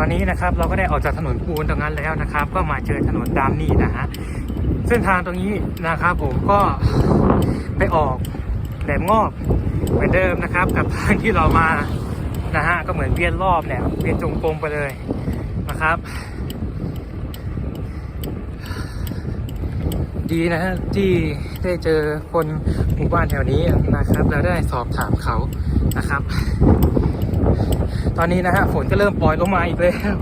ตอนนี้นะครับเราก็ได้ออกจากถนนปูนตรงนั้นแล้วนะครับ ก็มาเจอถนนดามนี่นะฮะเส้นทางตรงนี้นะครับ ผมก็ไปออกแหลมงอบเหมือนเดิมนะครับ กับทางที่เรามานะฮะก็เหมือนเวียนรอบเนี่ยเวียนจงกรมไปเลยนะครับ ดีนะฮะที่ได้เจอคนหมู่บ้านแถวนี้นะครับ แล้วได้สอบถามเขานะครับ ตอนนี้นะฮะฝนก็เริ่มปล่อยลงมาอีกแล้วฮะ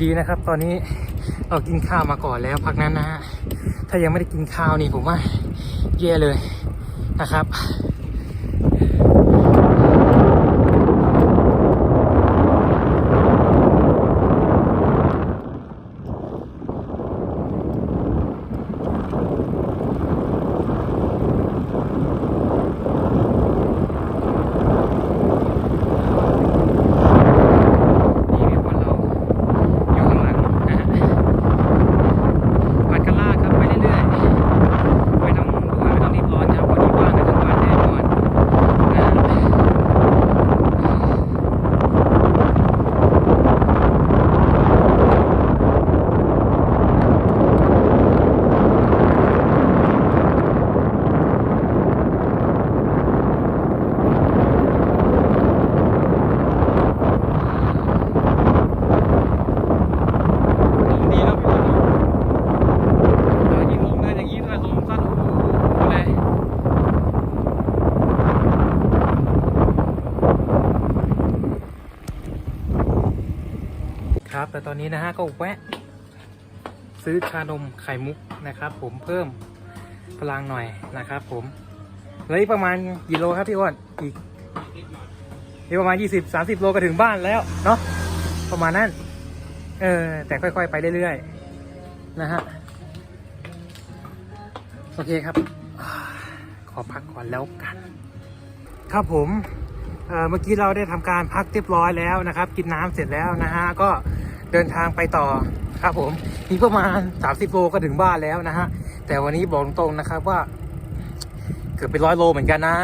ดีนะครับ ตอนนี้เรากินข้าวมาก่อนแล้วพักนั้นนะฮะถ้ายังไม่ได้กินข้าวนี่ผมว่าแย่เลย นะครับ นี่มีคนเราอยู่ข้างหลังนะฮะวัดกันลากครับไปเรื่อยๆไม่ต้องด่วนไม่ต้องรีบร้อนครับวันนี้ว่างกันทั้งวันแน่นอนนะฮะลมดีแล้วพี่วันเออยิ่งลมเนินอย่างนี้ด้วยลมซัดโอ้โหเลย ครับ แต่ตอนนี้นะฮะก็แวะ ซื้อชานมไข่มุกนะครับ ผมเพิ่มพลังหน่อยนะครับ ผมเลยประมาณกี่โลครับพี่อ้วนอีกอีกประมาณยี่สิบสามสิบโลก็ถึงบ้านแล้วเนาะประมาณนั้นเออแต่ค่อย ๆ ไปเรื่อยๆนะฮะโอเคครับ ขอพักก่อนแล้วกัน ครับผมเเมื่อกี้เราได้ทำการพักเรียบร้อยแล้วนะครับ กินน้ำเสร็จแล้วนะฮะก็ เดินทางไปต่อครับผมมีประมาณ 30 โลก็ถึงบ้านแล้วนะฮะ แต่วันนี้บอกตรงๆนะครับว่า เกือบเป็นร้อยโลเหมือนกันนะ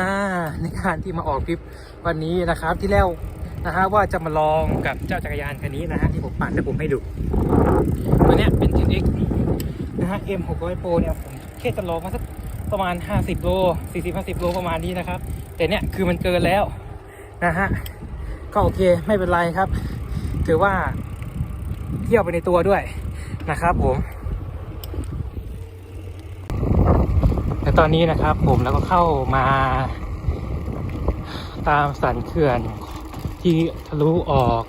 ในการที่มาออกทริปวันนี้นะครับ ที่แล้วนะฮะว่าจะมาลองกับเจ้าจักรยานคันนี้นะฮะที่ผมปั่นเดี๋ยวผมให้ดูตัวเนี้ยเป็น GX นะฮะ M 600 Pro เนี่ยผมแค่จะลองมาสักประมาณ 50 โล 40 50 โลประมาณนี้นะครับ แต่เนี่ยคือมันเกินแล้วนะฮะก็โอเคไม่เป็นไรครับ ถือว่า เที่ยวไปในตัวด้วยนะครับผมและตอนนี้นะครับผมแล้วก็เข้ามาตามสันเขื่อนที่ทะลุออก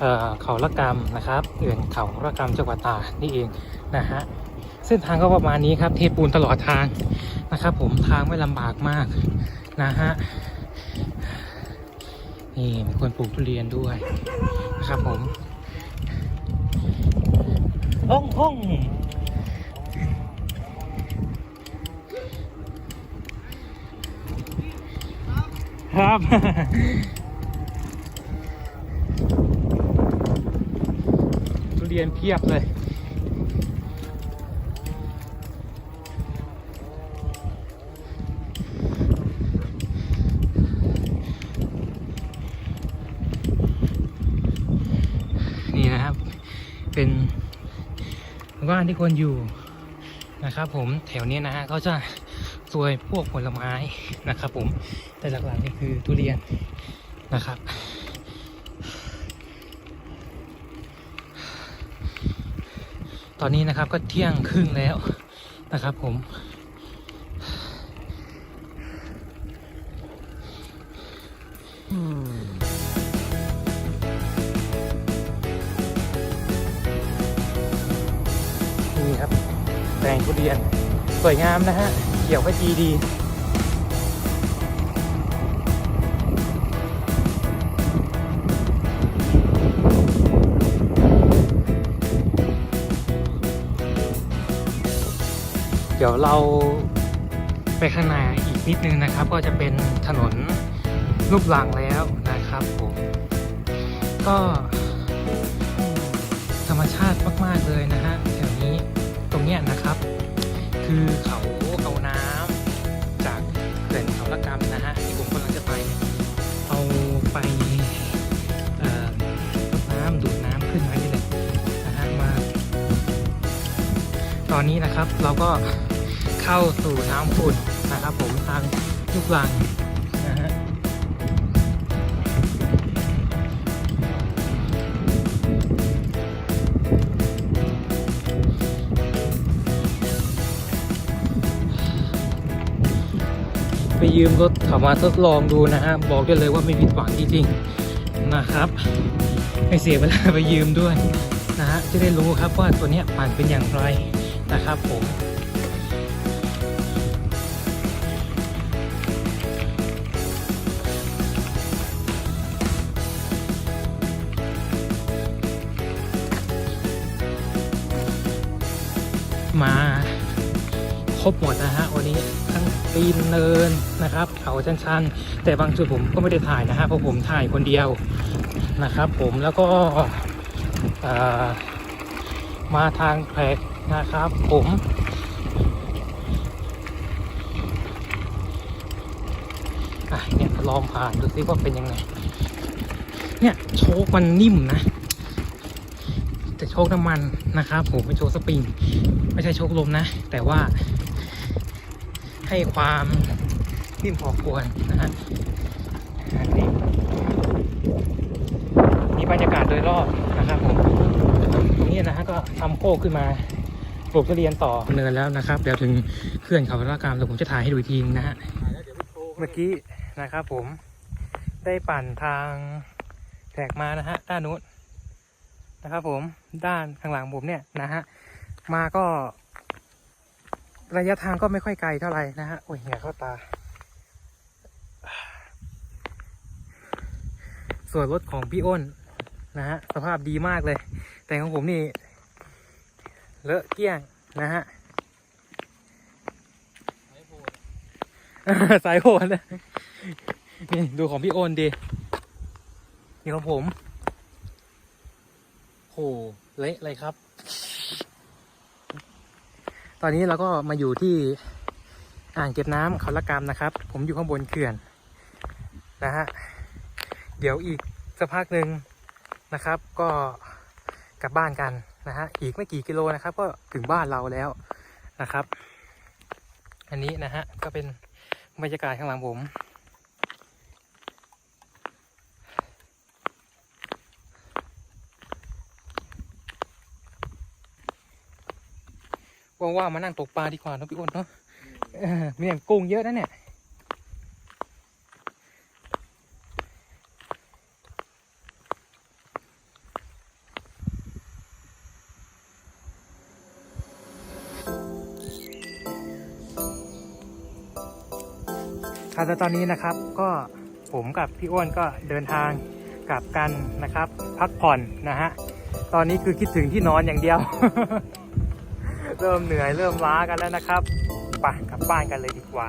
เออเขาละกรรมนะครับเขื่อนเขาละกรรมจังหวัดตากนี่เองนะฮะเส้นทางก็ประมาณนี้ครับ เทปูนตลอดทางนะครับ ผมทางไม่ลำบากมากนะฮะนี่มีคนปลูกทุเรียนด้วยนะครับผม ห้องห้องครับทุเรียนเพียบเลย นี่นะครับ เป็น บ้านที่คนอยู่นะครับผมแถวนี้นะฮะเขาจะซวยพวกผลไม้นะครับผมแต่หลักๆนี่คือทุเรียนนะครับ ตอนนี้นะครับก็เที่ยงครึ่งแล้วนะครับผมนี่ียน สวยงามนะฮะเขียวขจีดี เดี๋ยวเราไปข้างในอีกนิดนึงนะครับ ก็จะเป็นถนนรูปรางแล้วนะครับผมก็ธรรมชาติมาก ๆ เลยนะ คือเขาเอาน้ำจากเขื่อนเขาละกำนะฮะที่ผมกำลังจะไป เอาไปเอ่อรดน้ำดูดน้ำขึ้นมานี่เลยนะฮะมาตอนนี้นะครับเราก็เข้าสู่น้ำฝุ่นนะครับผมทางลูกลัง ยืมรถามาทดลองดูนะฮะบอกได้เลยว่าไม่ผิดหวังจริงๆนะครับ ไม่เสียเวลาไปยืมด้วยนะฮะจะได้รู้ครับว่าตัวนี้ปั่นเป็นอย่างไรนะครับผมมาครบหมดนะฮะวันนี้ ปีนเนินนะครับ เขาชันๆ แต่บางจุดผมก็ไม่ได้ถ่ายนะฮะเพราะผมถ่ายคนเดียวนะครับ ผมแล้วก็มาทางแพรกนะครับ ผมเนี่ยลองผ่านดูซิว่าเป็นยังไง เนี่ยโชคมันนิ่มนะแต่โชคน้ำมันนะครับ ผมเป็นโชคสปริง ไม่ใช่โชคลมนะ แต่ว่า ให้ความนิ่มพอควรนะฮะนนี้มีบรรยากาศโดยรอบนะครับผมตรงนี้นะฮะก็ทำโคกขึ้นมาปลูกทุเรียนต่อเนินแล้วนะครับ เดี๋ยวถึงเขื่อนเขาพระกามเดี๋ยวผมจะถ่ายให้ดูอีกทีนะฮะเมื่อกี้นะครับผมได้ปั่นทางแทกมานะฮะด้านนู้นนะครับผมด้านข้างหลังผมเนี่ยนะฮะมาก็ ระยะทางก็ไม่ค่อยไกลเท่าไหร่นะฮะโอ้ยเหงื่อเข้าตา ส่วนรถของพี่อ้นนะฮะสภาพดีมากเลย แต่ของผมนี่ เลอะเกี้ยงนะฮะสายโหดนี่ดูของพี่โอนดีนี่ของผมโหเละเลยครับ ตอนนี้เราก็มาอยู่ที่อ่างเก็บน้ำเขาละกามนะครับ ผมอยู่ข้างบนเขื่อนนะฮะเดี๋ยวอีกสักพักหนึ่งนะครับ ก็กลับบ้านกันนะฮะอีกไม่กี่กิโลนะครับ ก็ถึงบ้านเราแล้วนะครับ อันนี้นะฮะก็เป็นบรรยากาศข้างหลังผม ว่างๆมานั่งตกปลาดีกว่าเนอะพี่อ้นเนาะมีอย่างกุ้งเยอะนะเนี่ยค่ะแต่ตอนนี้นะครับก็ผมกับพี่อ้วนก็เดินทางกลับกันนะครับ พักผ่อนนะฮะ ตอนนี้คือคิดถึงที่นอนอย่างเดียว เริ่มเหนื่อยเริ่มล้ากันแล้วนะครับไปกลับบ้านกันเลยดีกว่า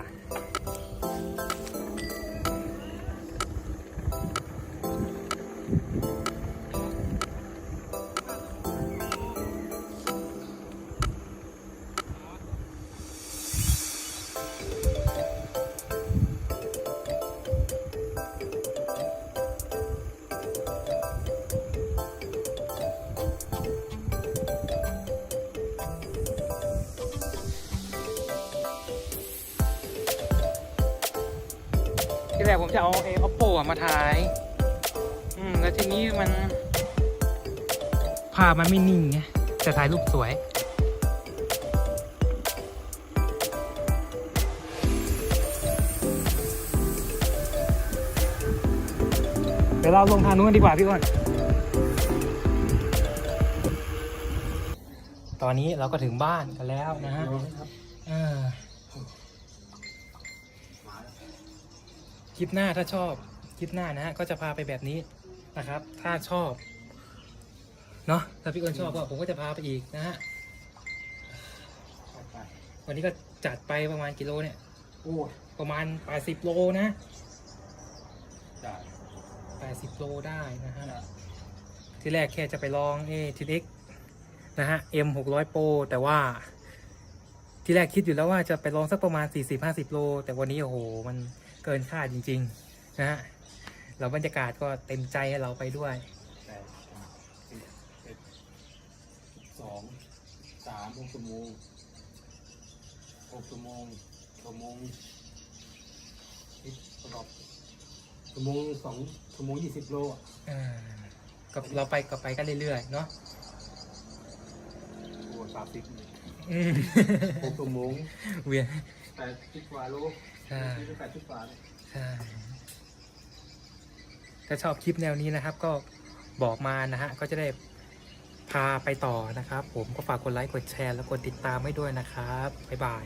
ที่แรกผมจะเอาเอ oppo มาถ่าย อืม แล้วทีนี้มัน ภาพมันไม่นิ่งไงแต่ถ่ายรูปสวย เดี๋ยวเราลงทางนู้นดีกว่าพี่อ้นตอนนี้เราก็ถึงบ้านกันแล้วนะฮะเออ คลิปหน้าถ้าชอบคลิปหน้านะฮะก็จะพาไปแบบนี้นะครับ ถ้าชอบเนาะถ้าพี่อ้นชอบก็ผมก็จะพาไปอีกนะฮะวันนี้ก็จัดไปประมาณกิโลเนี่ยโอ้ยประมาณ80โลนะได้80โลได้นะฮะที่แรกแค่จะไปลองเอทีเอ็กนะฮะ M 600 Pro แต่ว่า ที่แรกคิดอยู่แล้วว่าจะไปลองสักประมาณ 40-50 โล แต่วันนี้โอ้โหมัน เกินคาดจริง ๆ นะฮะแล้วบรรยากาศก็เต็มใจให้เราไปด้วยแปดสิบเอ็ดสองสามหกชั่วโมงหกชั่วโมงชั่วโมงสิบตลอดชั่วโมงสองชั่วโมงยี่สิบโลอะอ่าก็เราไปก็ไปกันเรื่อยๆเนาะโอ้สามสิบอืมหกชั่วโมงเวียนแปดสิบกว่าโล ใช่แปดสิบกว่าเลยใช่ถ้าชอบคลิปแนวนี้นะครับก็บอกมานะฮะก็จะได้พาไปต่อนะครับ ผมก็ฝากกดไลค์กดแชร์ แล้วกดติดตามให้ด้วยนะครับ บ๊ายบาย